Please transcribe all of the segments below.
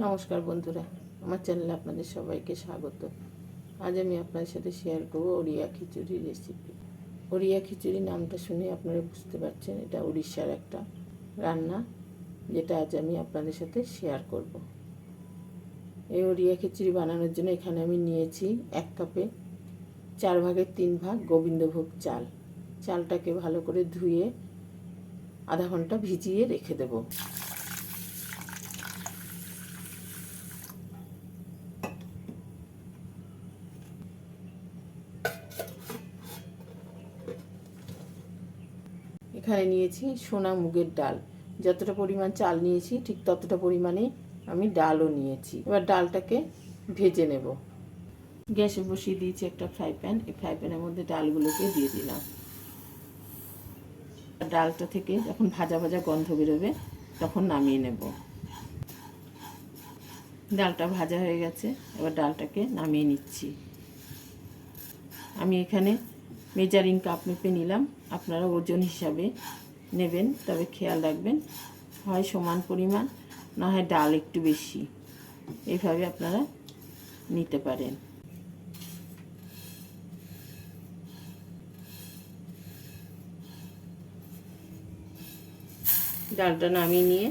নমস্কার বন্ধুরা, আমার চ্যানেলে আপনাদের সবাইকে স্বাগত। আজ আমি আপনাদের সাথে শেয়ার করব ওড়িয়া খিচুড়ি রেসিপি ওড়িয়া খিচুড়ি নামটা শুনে আপনারা বুঝতে পারছেন, এটা উড়িষ্যার একটা রান্না, যেটা আজ আমি আপনাদের সাথে শেয়ার করব। এই ওড়িয়া খিচুড়ি বানানোর জন্য এখানে আমি নিয়েছি এক কাপে চার ভাগের তিন ভাগ গোবিন্দভোগ চাল। চালটাকে ভালো করে ধুয়ে আধা ঘণ্টা ভিজিয়ে রেখে দেবো। এখানে নিয়েছি সোনা মুগের ডাল। যতটা পরিমাণ চাল নিয়েছি, ঠিক ততটা পরিমাণে আমি ডালও নিয়েছি। এবার ডালটাকে ভেজে নেব। গ্যাসে বসিয়ে দিয়েছি একটা ফ্রাই প্যান। এই ফ্রাই প্যানের মধ্যে ডালগুলোকে দিয়ে দিলাম। ডালটা থেকে যখন ভাজা ভাজা গন্ধ বেরোবে, তখন নামিয়ে নেব। ডালটা ভাজা হয়ে গেছে। এবার ডালটাকে নামিয়ে নিচ্ছি। আমি এখানে মেজারিং কাপ মেপে নিলাম। আপনারা ওজন হিসাবে নেবেন, তবে খেয়াল রাখবেন, হয় সমান পরিমাণ, না হয় ডাল একটু বেশি। এইভাবে আপনারা নিতে পারেন। ডালটা নামিয়ে নিয়ে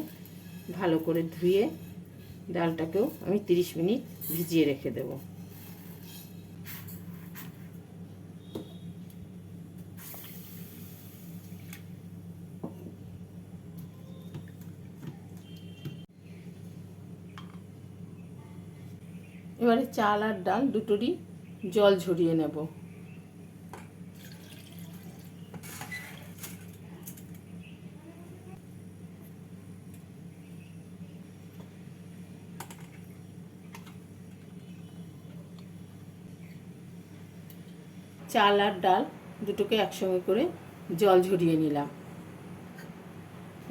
ভালো করে ধুয়ে ডালটাকেও আমি 30 মিনিট ভিজিয়ে রেখে দেবো। এবারে চাল আর ডাল দুটোরই জল ঝরিয়ে নেব। চাল আর ডাল দুটোকে একসঙ্গে করে জল ঝরিয়ে নিলাম।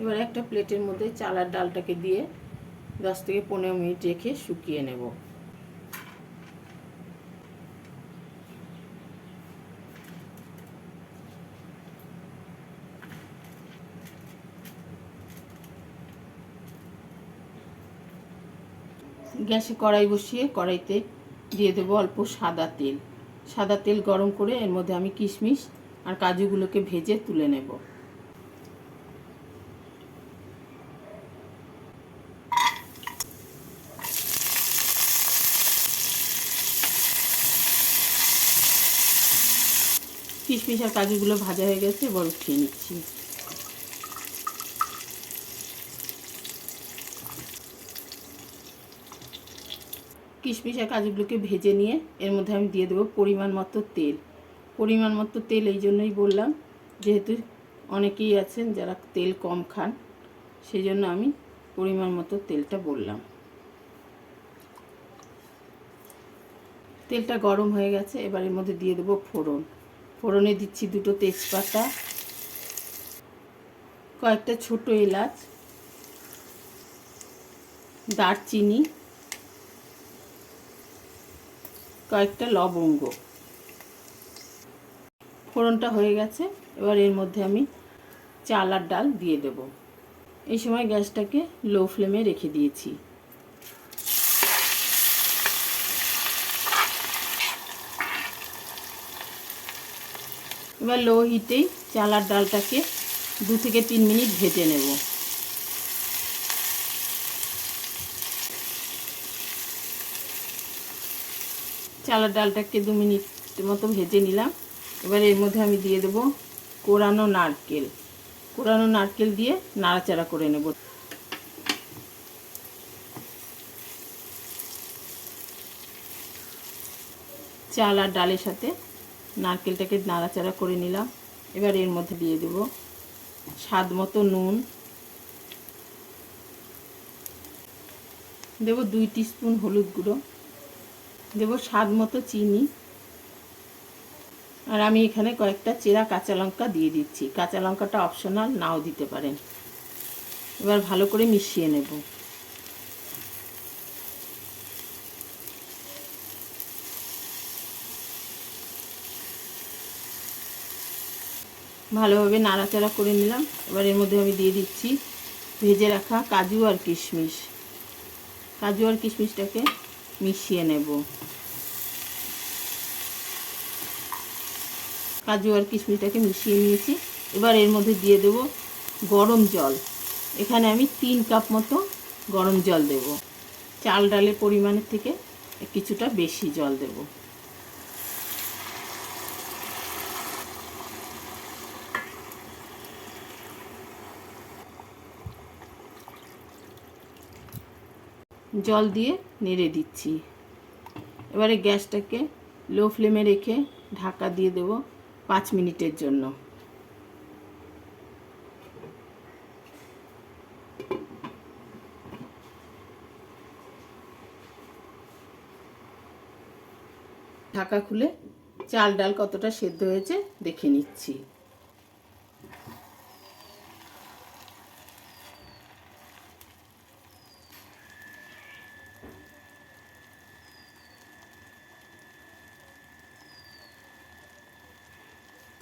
এবার একটা প্লেটের মধ্যে চাল আর ডালটাকে দিয়ে দশ থেকে পনেরো মিনিট রেখে শুকিয়ে নেব। গ্যাসে কড়াই বসিয়ে কড়াইতে দিয়ে দেবো অল্প সাদা তেল। সাদা তেল গরম করে এর মধ্যে আমি কিশমিশ আর কাজুগুলোকে ভেজে তুলে নেব। কিশমিশ আর কাজুগুলো ভাজা হয়ে গেছে বরফ খেয়ে নিচ্ছি। কিশমিশ আর কাজুগুলোকে ভেজে নিয়ে এর মধ্যে আমি দিয়ে দেবো পরিমাণ মতো তেল। পরিমাণ মতো তেল এই জন্যই বললাম, যেহেতু অনেকেই আছেন যারা তেল কম খান সেই জন্য আমি পরিমাণ মতো তেলটা বললাম। তেলটা গরম হয়ে গেছে, এবার এর মধ্যে দিয়ে দেবো ফোড়ন। ফোড়নে দিচ্ছি দুটো তেজপাতা, কয়েকটা ছোট এলাচ, দারচিনি কয়েকটা লবঙ্গ। ফোড়নটা হয়ে গেছে, এবার এর মধ্যে আমি চাল আর ডাল দিয়ে দেব। এই সময় গ্যাসটাকে লো ফ্লেমে রেখে দিয়েছি। এবার লো হিটেই চাল আর ডালটাকে দু থেকে তিন মিনিট ভেজে নেব। চালার ডালটাকে দু মিনিট মতো ভেজে নিলাম। এবার এর মধ্যে আমি দিয়ে দেবো কোরানো নারকেল। কোরানো নারকেল দিয়ে নাড়াচাড়া করে নেব। চাল আর ডালের সাথে নারকেলটাকে নাড়াচাড়া করে নিলাম। এবার এর মধ্যে দিয়ে দেব স্বাদ মতো নুন। দেব দুই স্পুন হলুদ গুঁড়ো। দেব স্বাদ মতো চিনি। আর আমি এখানে কয়েকটা চেরা কাঁচা লঙ্কা দিয়ে দিচ্ছি। কাঁচা লঙ্কাটা অপশনাল নাও দিতে পারেন। এবার ভালো করে মিশিয়ে নেব। ভালোভাবে নাড়াচাড়া করে নিলাম। এবার এর মধ্যে আমি দিয়ে দিচ্ছি ভেজে রাখা কাজু আর কিশমিশ। কাজু আর কিশমিশটাকে মিশিয়ে নেব। কাজু আর কিশমিশটাকে মিশিয়ে নিয়েছি। এবার এর মধ্যে দিয়ে দেব গরম জল। এখানে আমি তিন কাপ মতো গরম জল দেব। চাল ডালের পরিমাণের থেকে কিছুটা বেশি জল দেব। জল দিয়ে নেড়ে দিচ্ছি। এবারে গ্যাসটাকে লো ফ্লেমে রেখে ঢাকা দিয়ে দেব পাঁচ মিনিটের জন্য। ঢাকা খুলে চাল ডাল কতটা সেদ্ধ হয়েছে দেখে নিচ্ছি।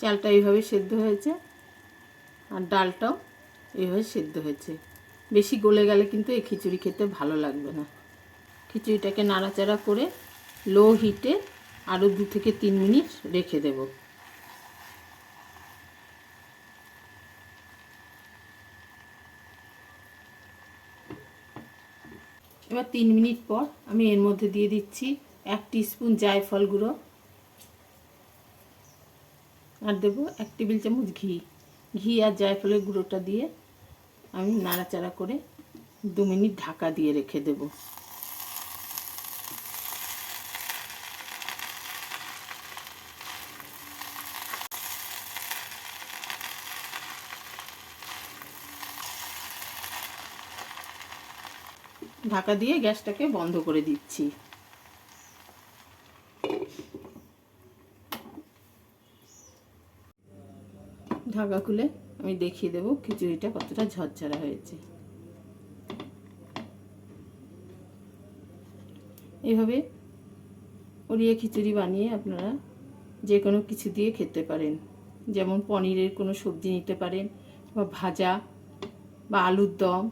চালটা এইভাবে সেদ্ধ হয়েছে আর ডালটাও এইভাবে সেদ্ধ হয়েছে। বেশি গলে গেলে কিন্তু এই খিচুড়ি খেতে ভালো লাগবে না। খিচুড়িটাকে নাড়াচাড়া করে লো হিটে আরও দু থেকে তিন মিনিট রেখে দেব। এবার তিন মিনিট পর আমি এর মধ্যে দিয়ে দিচ্ছি এক স্পুন জায়ফল গুঁড়ো। আর দেবো এক টেবিল চামচ ঘি। ঘি আর জায়ফলের গুঁড়োটা দিয়ে আমি নাড়াচাড়া করে দু মিনিট ঢাকা দিয়ে রেখে দেবো। ঢাকা দিয়ে গ্যাসটাকে বন্ধ করে দিচ্ছি। ঢাকা খুলে আমি দেখিয়ে দেবো খিচুড়িটা কতটা ঝরঝরা হয়েছে। এভাবে ওড়িয়া খিচুড়ি বানিয়ে আপনারা যে কোনো কিছু দিয়ে খেতে পারেন। যেমন পনিরের কোনো সবজি নিতে পারেন বা ভাজা বা আলুর দম।